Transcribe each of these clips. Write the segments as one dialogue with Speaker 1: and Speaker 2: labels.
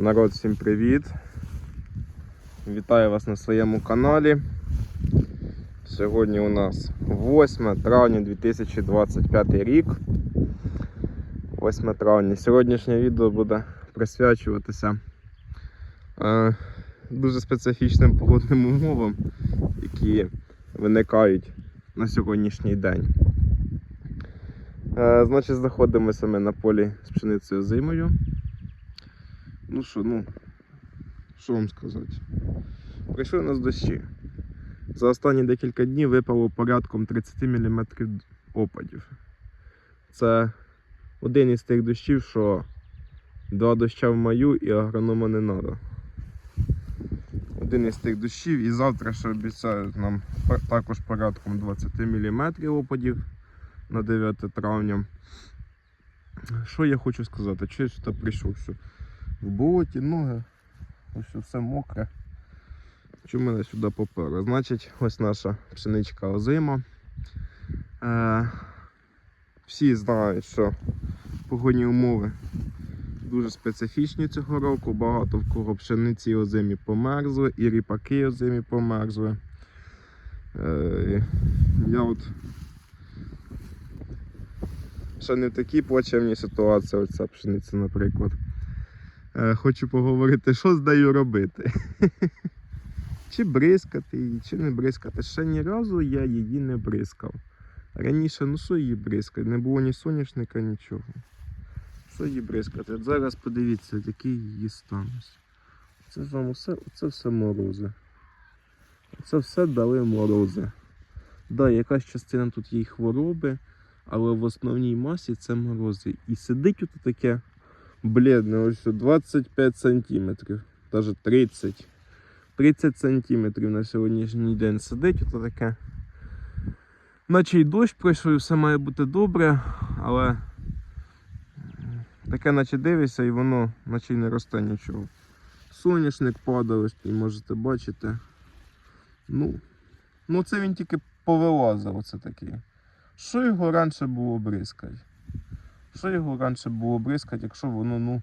Speaker 1: Народ, всім привіт! Вітаю вас на своєму каналі. Сьогодні у нас 8 травня 2025 рік. 8 травня. Сьогоднішнє відео буде присвячуватися е, дуже специфічним погодним умовам, які виникають на сьогоднішній день. Е, значить, знаходимося ми на полі з пшеницею зимою. Ну що, ну, що вам сказати? Прийшли у нас дощі. За останні декілька днів випало порядком 30 мм опадів. Це один із тих дощів, що два доща в маю і агронома не треба. Один із тих дощів і завтра ще обіцяють нам також порядком 20 мм опадів на 9 травня. Що я хочу сказати? Чи я сюди прийшов? Що в болоті ноги, ось все мокре. Чому мене сюди поперло? Значить, ось наша пшеничка озима. Е, всі знають, що погодні умови дуже специфічні цього року. Багато в кого пшениці озимі померзли, і ріпаки озимі померзли. Е, я от ще не в такій плачевній ситуації, оця пшениця, наприклад. Е, хочу поговорити, що з нею робити. чи бризкати її, чи не бризкати. Ще ні разу я її не бризкав. Раніше, ну що її бризкати? Не було ні соняшника, нічого. Що її бризкати? От зараз подивіться, який її стан. Це вам усе, це все морози. Це все дали морози. Да, якась частина тут й хвороби, але в основній масі це морози. І сидить тут таке бледне, ось 25 сантиметрів, навіть 30. 30 сантиметрів на сьогоднішній день сидить ото таке. Наче й дощ пройшов, і все має бути добре, але таке наче дивишся і воно наче й не росте нічого. Соняшник падав, ось і можете бачити. Ну, ну це він тільки повилазив, оце такий. Що його раніше було бризкати? Що його раніше було бризкати, якщо воно ну,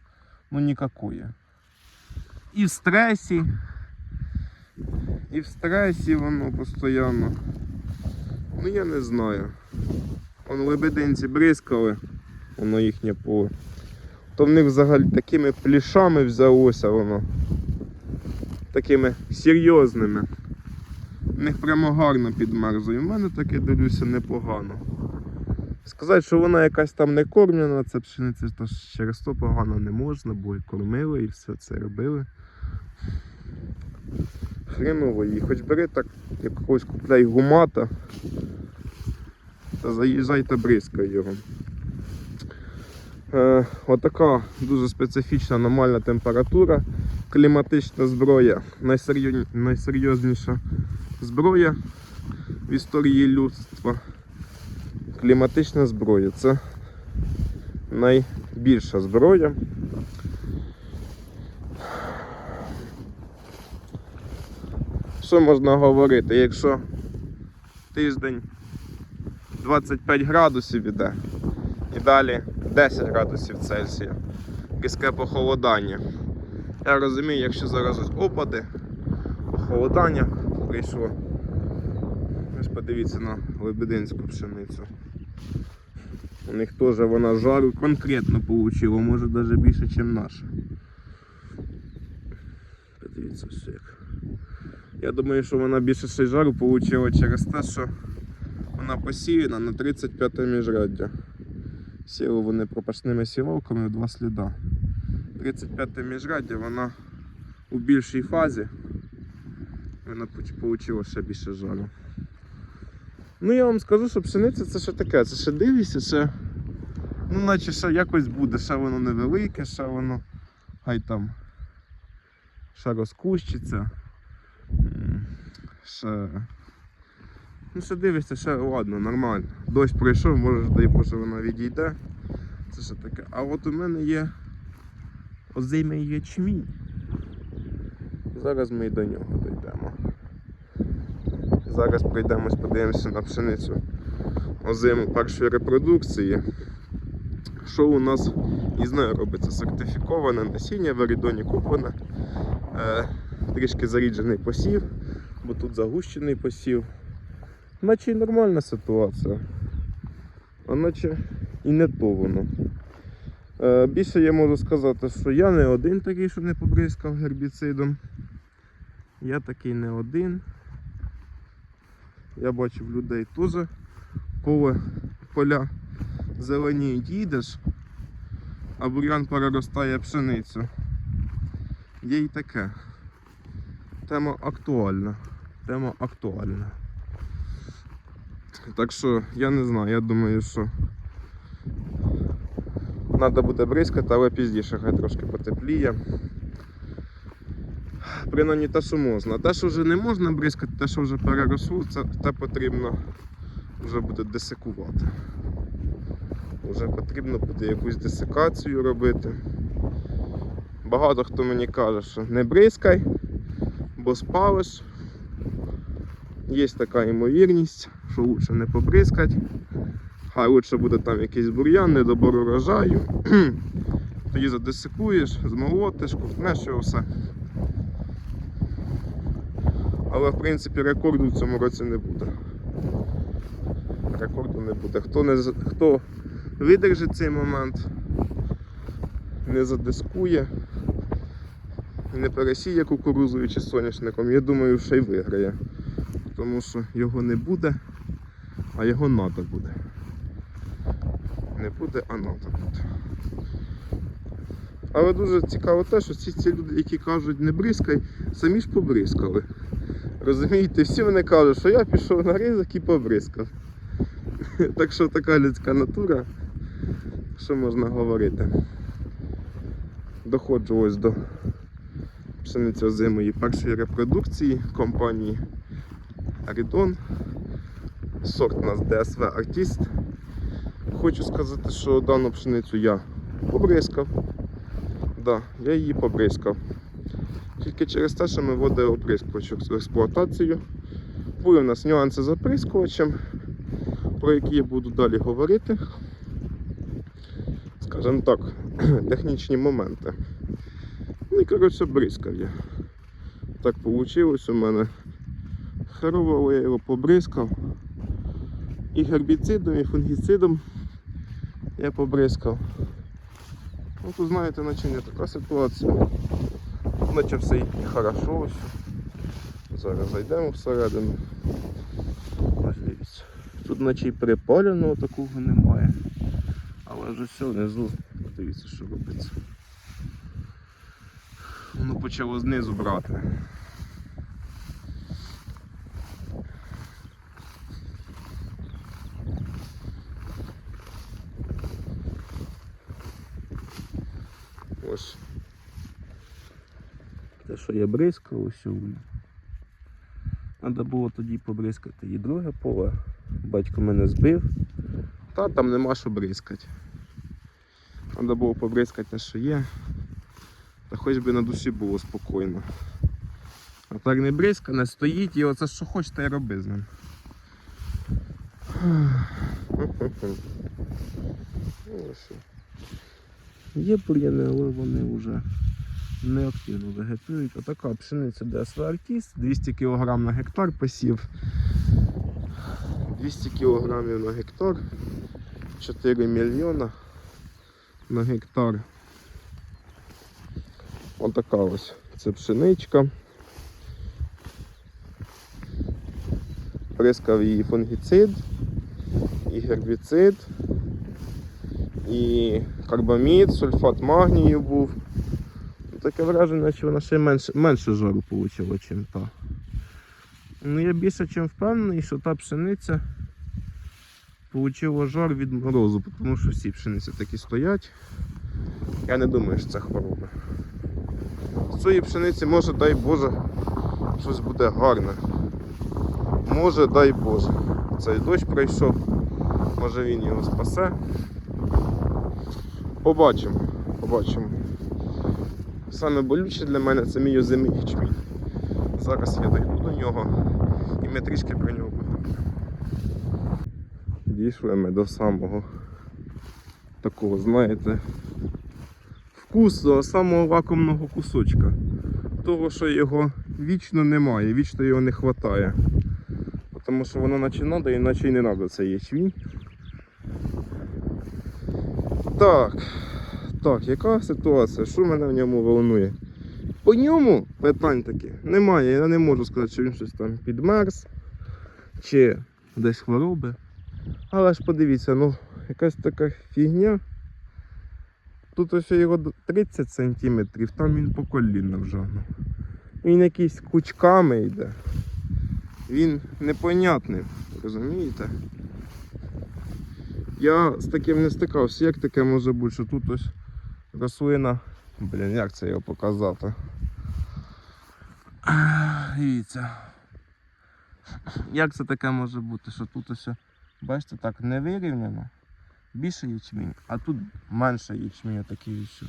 Speaker 1: ну нікакое. І в стресі, і в стресі воно постійно. Ну я не знаю. Вон лебединці бризкали, воно їхнє поле. То в них взагалі такими плішами взялося воно. Такими серйозними. В них прямо гарно підмерзло. І в мене таке дивлюся непогано. Сказати, що вона якась там не кормлена, це пшениця то через то погано не можна, бо і кормили, і все це робили. Хреново її, хоч бери так, якогось купляй гумата та заїжджай та бризкай його. Е, отака дуже специфічна аномальна температура, кліматична зброя, найсерйозніша зброя в історії людства. Кліматична зброя це найбільша зброя. Що можна говорити, якщо тиждень 25 градусів іде і далі 10 градусів Цельсія. Різке похолодання. Я розумію, якщо зараз опади, похолодання прийшло. Подивіться на лебединську пшеницю. У них теж вона жару конкретно получила, може навіть більше, ніж наша. Подивіться все як. Я думаю, що вона більше ще жару отримала через те, що вона посіяна на 35 міжряддя. Сіли вони пропашними сівалками в два сліда. 35 міжряддя вона у більшій фазі. Вона отримала ще більше жару. Ну я вам скажу, що пшениця це ще таке, це ще дивишся, ще. Ну, наче ще якось буде, ще воно невелике, ще воно хай там ще розкущиться. Ще. Ну, ще дивишся, ще ладно, нормально. Дощ пройшов, може, дай Боже, вона відійде. Це ще таке. А от у мене є озимий ячмінь. Зараз ми до нього дійдемо. Зараз пройдемось, подивимося на пшеницю озиму першої репродукції. що у нас із нею робиться. Сертифіковане насіння, в Арідоні куплене. Е, трішки заріджений посів, бо тут загущений посів. Наче й нормальна ситуація. А наче і не то воно. Е, більше я можу сказати, що я не один такий, що не побризкав гербіцидом. Я такий не один. Я бачив людей теж поле, поля зеленіють, їдеш, а бур'ян переростає пшеницю. Є й таке. Тема актуальна. Тема актуальна. Так що я не знаю, я думаю, що треба буде бризкати, але пізніше хай трошки потепліє. Принаймні те, що можна. Те, що вже не можна бризкати, те, що вже переросло, це те потрібно вже буде десикувати. Вже потрібно буде якусь десикацію робити. Багато хто мені каже, що не бризкай, бо спалиш. Є така ймовірність, що краще не побризкати. Хай лучше буде там якийсь бур'ян, недобор урожаю. Тоді задесикуєш, змолотиш, ковтнеш його все. Але в принципі рекорду в цьому році не буде. Рекорду не буде. Хто, не, хто видержить цей момент, не задискує, не пересіє кукурузою чи соняшником, я думаю, що й виграє. Тому що його не буде, а його треба буде. Не буде, а треба буде. Але дуже цікаво те, що ці, ці люди, які кажуть не бризкай, самі ж побризкали. Розумієте, всі вони кажуть, що я пішов на ризик і побризкав. Так що така людська натура, що можна говорити. Доходжу ось до пшениці озимої першої репродукції компанії Арідон. Сорт у нас DSV Artist. Хочу сказати, що дану пшеницю я побризкав. Да, я її побризкав. Тільки через те, що ми вводили оприскувач в експлуатацію. Були в нас нюанси з оприскувачем, про які я буду далі говорити. Скажімо так, технічні моменти. Ну і коротше бризкав я. Так вийшло у мене. Херово, я його побризкав. І гербіцидом, і фунгіцидом я побризкав. Ну тут знаєте, наче не така ситуація. Наче все і хорошо. Зараз зайдемо всередину. Ось. Тут наче і припаленого такого немає. Але ж все внизу, дивіться, що робиться. Воно почало знизу брати. Ось. Я бризкав, ось. Треба було тоді побризкати і друге поле. Батько мене збив. Та там нема що бризкати. Треба було побризкати те, що є. Та хоч би на душі було спокійно. А так не бризка, не стоїть і оце що хочеш, та й роби з ним. Є бур'яни, але вони вже не активно вегетують. Отака пшениця DSV Artist, 200 кг на гектар посів. 200 кг на гектар, 4 мільйона на гектар. Отака ось це пшеничка. Прискав її фунгіцид, і гербіцид, і карбамід, сульфат магнію був. Таке враження, що вона ще менше, менше жару отримала, ніж та. Ну я більше чим впевнений, що та пшениця отримала жар від морозу, тому що всі пшениці такі стоять. Я не думаю, що це хвороба. З цієї пшениці може, дай Боже, щось буде гарне. Може, дай Боже. Цей дощ пройшов, може він його спасе. Побачимо, побачимо. Саме болюче для мене це мій озимий ячмінь. Зараз я дойду до нього і ми трішки про нього поговоримо. Дійшли ми до самого такого, знаєте, вкусу самого вакуумного кусочка. Того, що його вічно немає, вічно його не вистачає. Тому що воно наче треба, іначе й не треба цей ячмінь. Так, так, яка ситуація? Що мене в ньому волнує? По ньому питань таких немає. Я не можу сказати, що він щось там підмерз чи десь хвороби. Але ж подивіться, ну якась така фігня. Тут ось його 30 сантиметрів, там він по коліна вже. ну. Він якийсь кучками йде. Він непонятний, розумієте? Я з таким не стикався, як таке може бути, що тут ось рослина. Блін, як це його показати? Дивіться. Як це таке може бути, що тут ось, бачите, так не вирівняно. Більше ячмінь, а тут менше ячмінь, такий ось.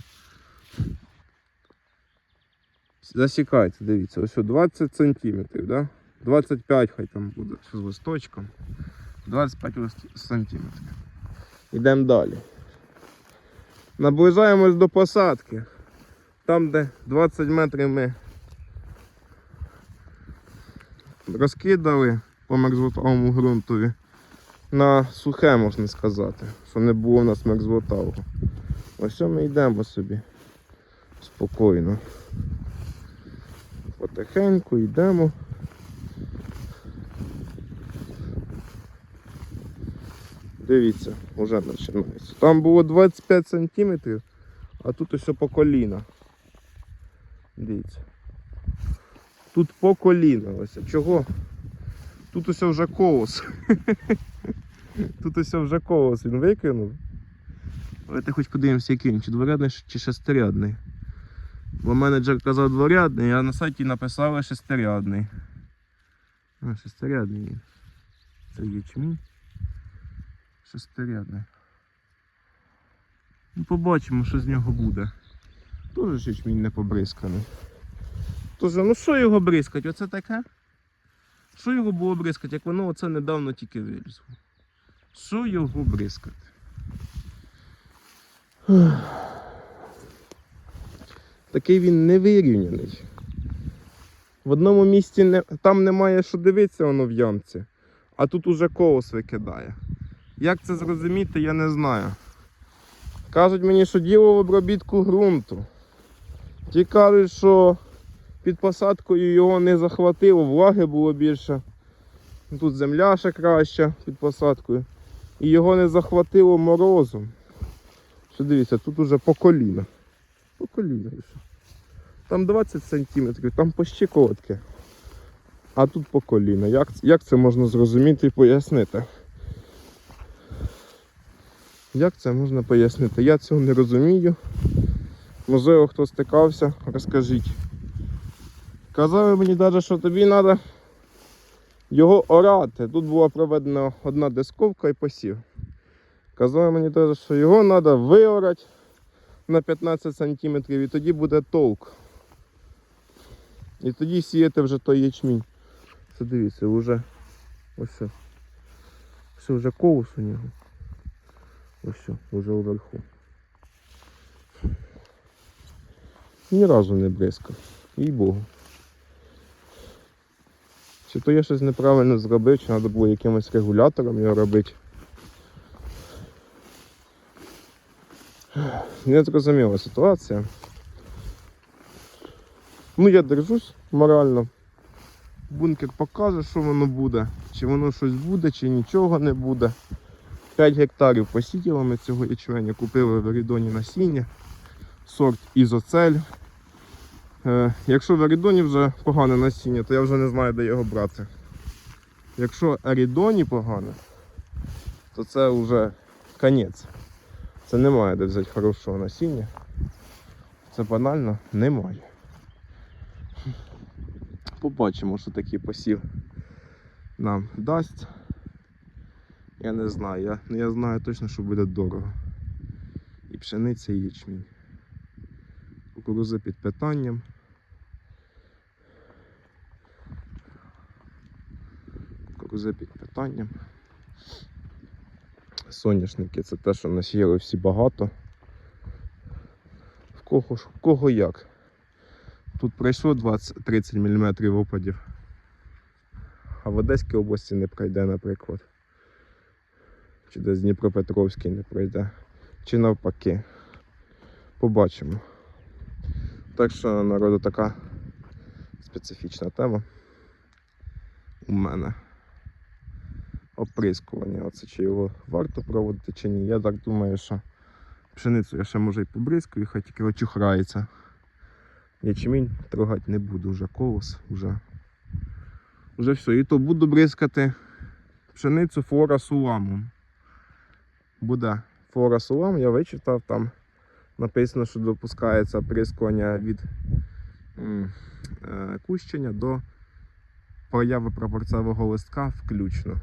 Speaker 1: Засікайте, дивіться, ось 20 сантиметрів, да? 25 хай там буде з листочком. 25 лист- сантиметрів. Йдемо далі. Наближаємось до посадки. Там, де 20 метрів ми розкидали по мерзлотавому ґрунтові на сухе, можна сказати, що не було в нас мерзлотавого. Ось ми йдемо собі спокійно. Потихеньку йдемо. Дивіться, вже починається. Там було 25 сантиметрів, а тут ось по коліна. Дивіться. Тут по коліна ось. Чого? Тут ось вже колос. Тут ось вже колос він викинув. Давайте хоч подивимося, який він, чи дворядний, чи шестирядний. Бо менеджер казав дворядний, а на сайті написали шестирядний. А, шестирядний. Це ячмінь. Шестирядний. Ну, побачимо, що з нього буде. Тоже ж не побризканий. Тож, ну що його бризкать? Оце таке? Що його було бризкати, як воно оце недавно тільки вилізло? Що його бризкати? Такий він невирівняний. В одному місці не, там немає що дивитися воно в ямці, а тут уже колос викидає. Як це зрозуміти, я не знаю. Кажуть мені, що діло в обробітку ґрунту. Ті кажуть, що під посадкою його не захватило, влаги було більше. Тут земля ще краща під посадкою. І його не захватило морозом. Що дивіться, тут уже по коліна. По коліна. Там 20 сантиметрів, там по щиколотки. А тут по коліна. Як, як це можна зрозуміти і пояснити? Як це можна пояснити? Я цього не розумію. Можливо, хто стикався, розкажіть. Казали мені навіть, що тобі треба його орати. Тут була проведена одна дисковка і посів. Казали мені теж, що його треба виорати на 15 см і тоді буде толк. І тоді сіяти вже той ячмінь. Це дивіться, вже ось все. Все вже колос у нього. Все, вже вверху. Ні разу не бризкав. Їй Богу. Чи то я щось неправильно зробив, чи треба було якимось регулятором його робити. Не зрозуміла ситуація. Ну я держусь морально. Бункер покаже, що воно буде. Чи воно щось буде, чи нічого не буде. 5 гектарів посіяли ми цього ячменя, купили в Ерідоні насіння, сорт ізоцель. Е, якщо в Ерідоні вже погане насіння, то я вже не знаю, де його брати. Якщо Ерідоні погане, то це вже конець. Це немає де взяти хорошого насіння. Це банально немає. Побачимо, що такий посів нам дасть. Я не знаю, я, я знаю точно, що буде дорого. І пшениця, і ячмінь. Кукуруза під питанням. Кукуруза під питанням. Соняшники це те, що насіяли всі багато. В кого, ж- в кого як. Тут пройшло 20-30 мм опадів. А в Одеській області не пройде, наприклад. Чи десь Дніпропетровський не пройде. Чи навпаки. Побачимо. Так що народу така специфічна тема у мене. Оприскування. Оце чи його варто проводити чи ні. Я так думаю, що пшеницю я ще може і побризкаю, хай тільки очухрається. Ячмінь трогати не буду, вже колос, вже. Вже все. І то буду бризкати пшеницю флора суламом. Буде флора сулам, я вичитав там. Написано, що допускається оприскування від е, кущення до появи прапорцевого листка включно.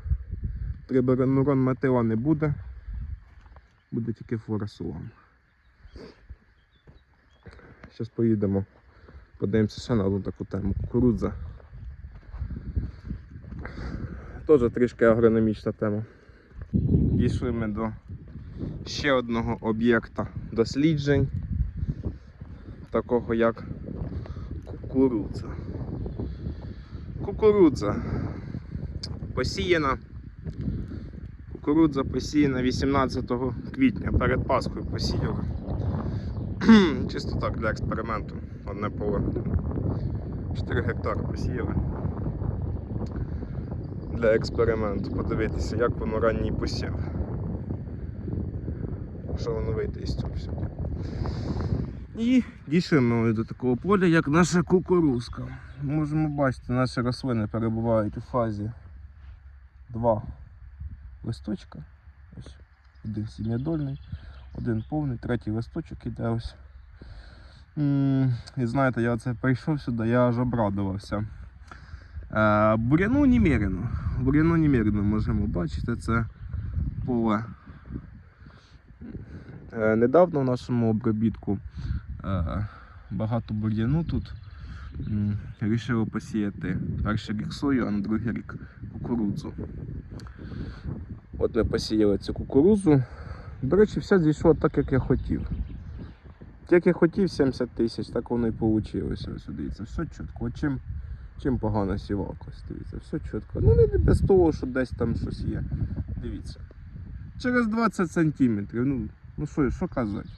Speaker 1: Трибернурон метила не буде, буде тільки флорасулам. Зараз поїдемо, подивимося ще на одну таку тему. Кукурудза. Теж трішки агрономічна тема. Дійшли ми до ще одного об'єкта досліджень, такого як кукурудза. Кукурудза посіяна. Кукурудза посіяна 18 квітня, перед Пасхою посіяли. Чисто так для експерименту. Одне поле. 4 гектари посіяли. Для експерименту. Подивитися, як воно ранній посів. Воно із цього всього. І дійшли до такого поля, як наша кукурузка. Можемо бачити, наші рослини перебувають у фазі два листочка. Ось один сім'ядольний, один повний, третій листочок іде ось. І знаєте, я оце прийшов сюди, я аж обрадувався. Е, буряну немерено. Буряну немерено можемо бачити, це поле. Е, Недавно в нашому обробітку е, багато бур'яну тут. М, Рішили посіяти перший рік сою, а на другий рік кукурудзу. От ми посіяли цю кукурудзу. До речі, все зійшло так, як я хотів. Як я хотів 70 тисяч, так воно і вийшло. Ось дивіться, все чітко. Чим, чим погано сівалка, ось дивіться, все чітко. Ну не без того, що десь там щось є. Дивіться. Через 20 сантиметрів. Ну, ну що, що казати?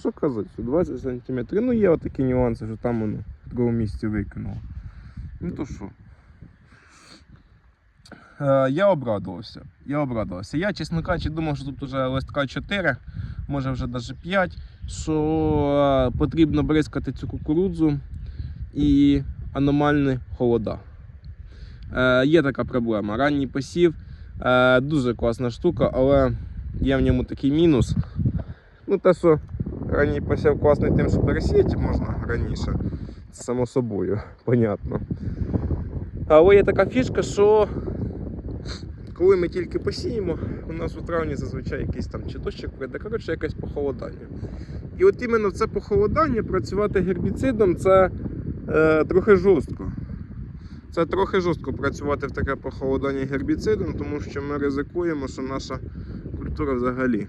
Speaker 1: Що казати, що 20 сантиметрів. Ну є отакі нюанси, що там воно в другому місці викинуло. Ну то що? Е, я обрадувався. Я обрадувався. Я, чесно кажучи, думав, що тут вже листка 4, може вже навіть 5, що е, потрібно бризкати цю кукурудзу і аномальні холода. Е, є така проблема. Ранній посів е, дуже класна штука, але є в ньому такий мінус. Ну, те, що ранній посів класний тим, що пересіяти можна раніше. Само собою, понятно. Але є така фішка, що коли ми тільки посіємо, у нас у травні зазвичай якийсь там чи дощик прийде, коротше, якесь похолодання. І от іменно це похолодання працювати гербіцидом це е, трохи жорстко. Це трохи жорстко працювати в таке похолодання гербіцидом, тому що ми ризикуємо, що наша культура взагалі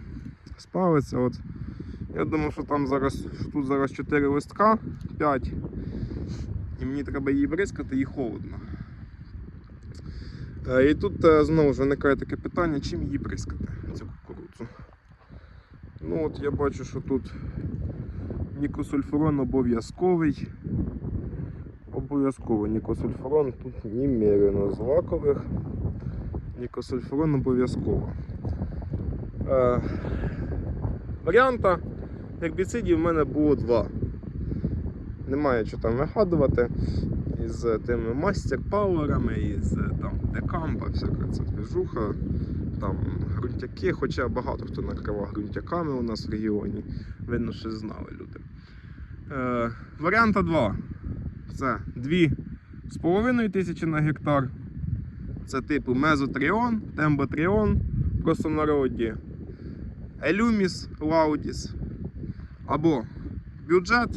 Speaker 1: спалиться. От. Я думаю, що там зараз що тут зараз 4 листка, 5. І мені треба її бризкати, їй холодно. Е, І тут е, знову ж виникає таке питання, чим її бризкати, цю кукурудзу. Ну от я бачу, що тут нікосульфурон обов'язковий. Обов'язково нікосульфурон тут немерено злакових. Нікосульфурон обов'язково. Е, варіанта гербіцидів в мене було два. Немає що там вигадувати із тими мастер-пауерами, із там декампа, всяка ця движуха, там ґрунтяки, хоча багато хто накривав ґрунтяками у нас в регіоні. Видно, що знали люди. Е, варіанта 2. Це 2,5 тисячі на гектар. Це типу мезотріон, темботріон, в простонароді, елюміс, лаудіс. Або бюджет,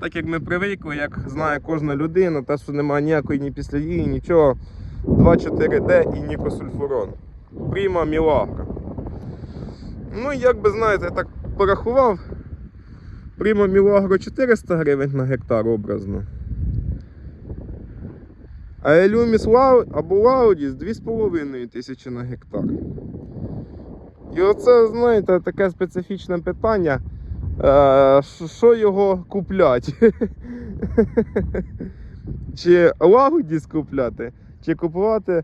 Speaker 1: так як ми привикли, як знає кожна людина, те, що немає ніякої ні післядії, нічого. 2,4D і нікосульфурон. Пріма Мілагра. Ну, як би знаєте, я так порахував. Прямо Мілагро 400 гривень на гектар образно. А Елюміс або Лаудіс 2,5 тисячі на гектар. І оце, знаєте, таке специфічне питання. Е, що- Що його куплять? Чи Лаудіс купляти, чи купувати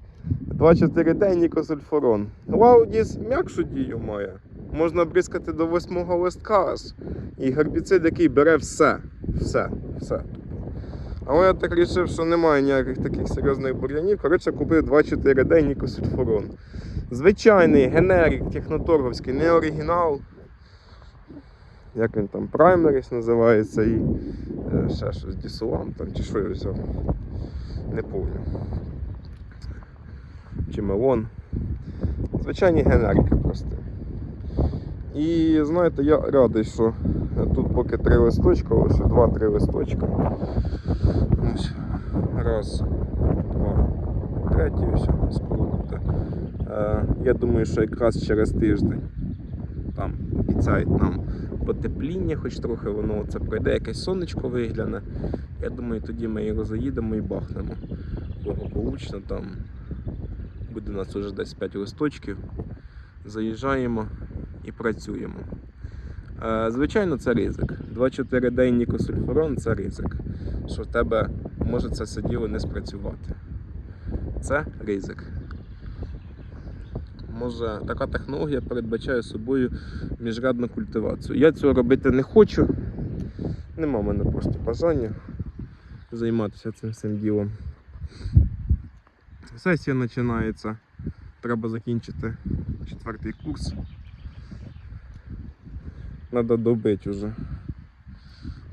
Speaker 1: 2,4Т нікосульфурон. Лаудіс м'якшу дію має. Можна бризкати до восьмого листка. І гербіцид, який бере все. Все, все. Але я так вирішив, що немає ніяких таких серйозних бур'янів. Коротше, купив 2,4D нікосульфурон. Звичайний генерик техноторговський, не оригінал. Як він там, праймеріс називається і е, ще щось Дісулам там, чи що я взяв. Не пам'ятаю. Чи мелон. Звичайні генерики просто. І знаєте, я радий, що тут поки три листочка, ось два-три листочка. Ось. Раз, два, третій, ось, скоро буде. Е, я думаю, що якраз через тиждень там обіцяють нам потепління, хоч трохи воно це пройде, якесь сонечко вигляне. Я думаю, тоді ми його заїдемо і бахнемо. Благополучно там буде у нас вже десь 5 листочків. Заїжджаємо і працюємо. Е, Звичайно, це ризик. 2-4 день нікосульфурон це ризик. Що в тебе може це все діло не спрацювати. Це ризик. Може, така технологія передбачає собою міжрядну культивацію. Я цього робити не хочу. Нема в мене просто бажання займатися цим всім ділом. Сесія починається. Треба закінчити четвертий курс. Треба добити вже.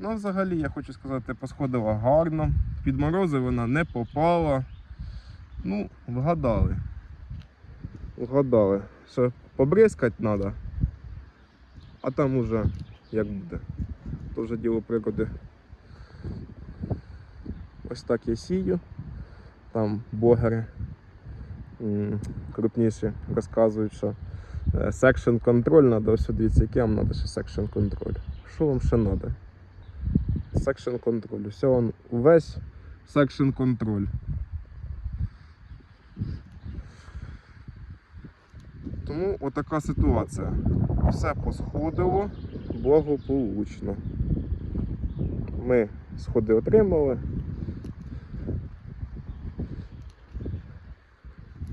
Speaker 1: Ну, взагалі, я хочу сказати, посходила гарно. Під морози вона не попала. Ну, вгадали. Вгадали. Що побризкати треба. А там уже як буде. То вже діло пригоди. Ось так я сію. Там блогери крупніші розказують, що секшн контроль треба. Ось дивіться, який вам треба ще секшн контроль. Що вам ще треба? Секшн контроль. Все он увесь секшн контроль. Тому отака ситуація. Все посходило благополучно. Ми сходи отримали.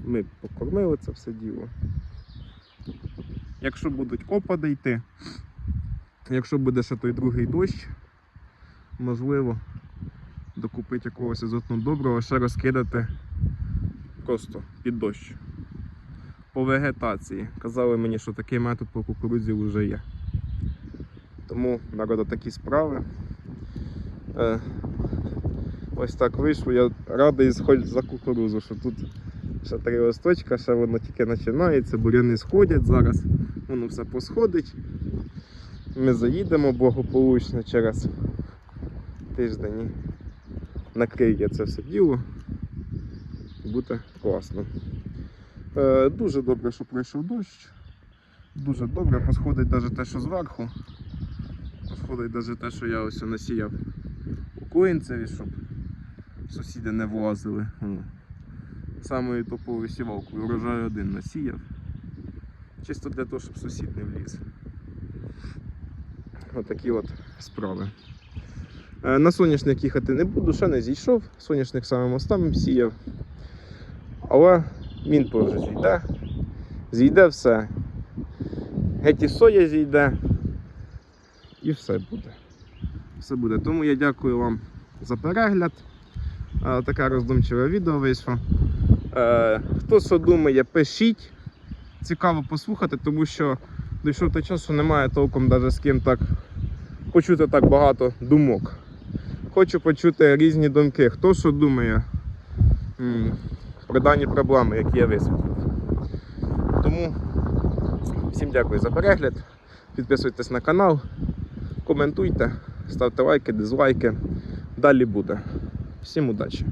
Speaker 1: Ми покормили це все діло. Якщо будуть опади йти, якщо буде ще той другий дощ, можливо, докупити якогось азотного доброго, ще розкидати просто під дощ. По вегетації. Казали мені, що такий метод по кукурудзі вже є. Тому народу такі справи. Е, ось так вийшло. Я радий хоч за кукурузу, що тут ще три листочка, ще воно тільки починається, буряни сходять зараз, воно все посходить. Ми заїдемо благополучно через тиждень накриє це все діло. Буде класно. Е, дуже добре, що пройшов дощ. Дуже добре, посходить навіть те, що зверху. Посходить навіть те, що я ось насіяв у коїнцеві, щоб сусіди не влазили. Самою топовою сівалкою урожай один насіяв. Чисто для того, щоб сусід не вліз. Отакі от справи. Е, На соняшник їхати не буду, ще не зійшов. Соняшник самим останнім сіяв. Але він теж зійде. Зійде все. Геть і соя зійде. І все буде. Все буде. Тому я дякую вам за перегляд. Таке роздумчиве відео вийшло. Е, Хто що думає, пишіть. Цікаво послухати, тому що дійшов той час, що немає толком навіть з ким так почути так багато думок. Хочу почути різні думки. Хто що думає про дані проблеми, які я висвітлив. Тому всім дякую за перегляд. Підписуйтесь на канал, коментуйте, ставте лайки, дизлайки. Далі буде. Всім удачі!